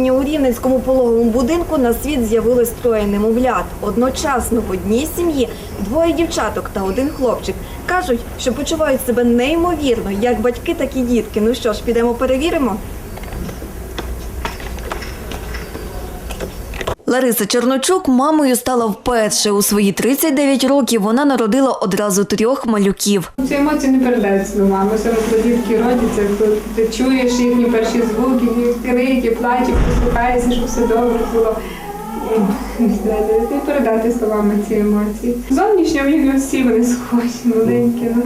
квітня у Рівненському пологовому будинку на світ з'явилось троє немовлят. Одночасно в одній сім'ї двоє дівчаток та один хлопчик. Кажуть, що почувають себе неймовірно, як батьки, так і дітки. Ну що ж, підемо перевіримо. Лариса Черночук мамою стала вперше. У свої 39 років вона народила одразу трьох малюків. Ці емоції не передаються словами. Саме коли дітки родяться, ти чуєш їхні перші звуки, крики, плачуть, послухаєшся, щоб все добре було. Не передати словами ці емоції. Зовнішньо в них всі вони схожі, маленькі. Ну,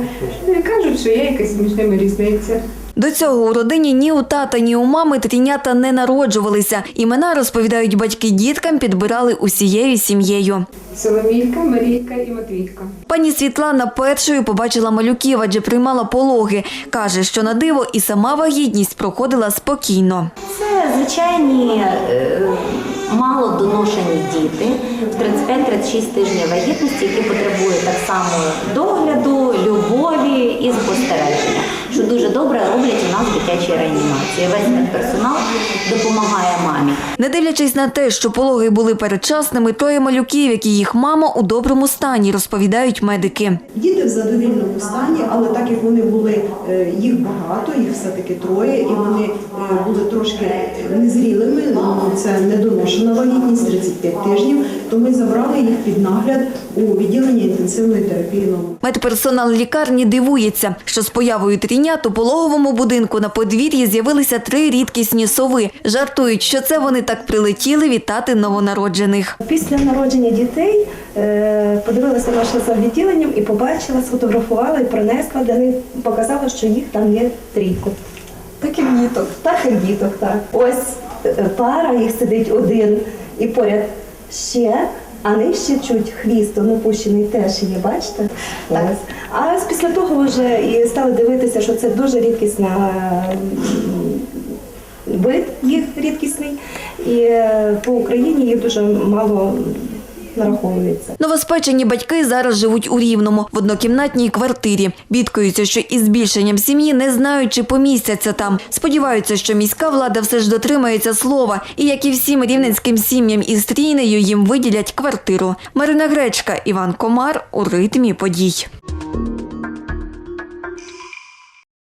ну, кажуть, що є якась між ними різниця. До цього у родині ні у тата, ні у мами трінята не народжувалися. Імена, розповідають батьки діткам, підбирали усією сім'єю. Соломійка, Марійка і Матвійка. Пані Світлана першою побачила малюків, адже приймала пологи. Каже, що на диво і сама вагітність проходила спокійно. Це звичайні е, малодоношені діти в 35-36 тижнів вагітності, які потребують так само догляду, любові і спостереження, що дуже добре роблять у нас в дитячій реанімації. Весь медперсонал допомагає мамі. Не дивлячись на те, що пологи були передчасними, троє малюків, які їх мама у доброму стані, розповідають медики. Діти в задовільному стані, але так як вони були, е, їх багато, їх все-таки троє, і вони е, були трошки незрілими, ну, це недоношена вагітність 35 тижнів, то ми забрали їх під нагляд у відділення інтенсивної терапії нового. Медперсонал лікарні дивується, що з появою трінят у пологовому будинку на подвір'ї з'явилися три рідкісні сови. Жартують, що це вони так прилетіли вітати новонароджених. Після народження дітей е, подивилася наше за відділенням і побачила, сфотографувала і принесла, де не показала, що їх там є трійко. Таких діток. Таких діток, так. Ось е, пара, їх сидить один і поряд ще. А нижче чуть хвіст опущений теж є, бачите? А після того вже і стали дивитися, що це дуже рідкісна вид їх рідкісний, і е, по Україні їх дуже мало нараховується. Новоспечені батьки зараз живуть у Рівному в однокімнатній квартирі. Бідкаються, що із збільшенням сім'ї не знають, чи помістяться там. Сподіваються, що міська влада все ж дотримається слова, і як і всім рівненським сім'ям із трійнею їм виділять квартиру. Марина Гречка, Іван Комар у ритмі подій.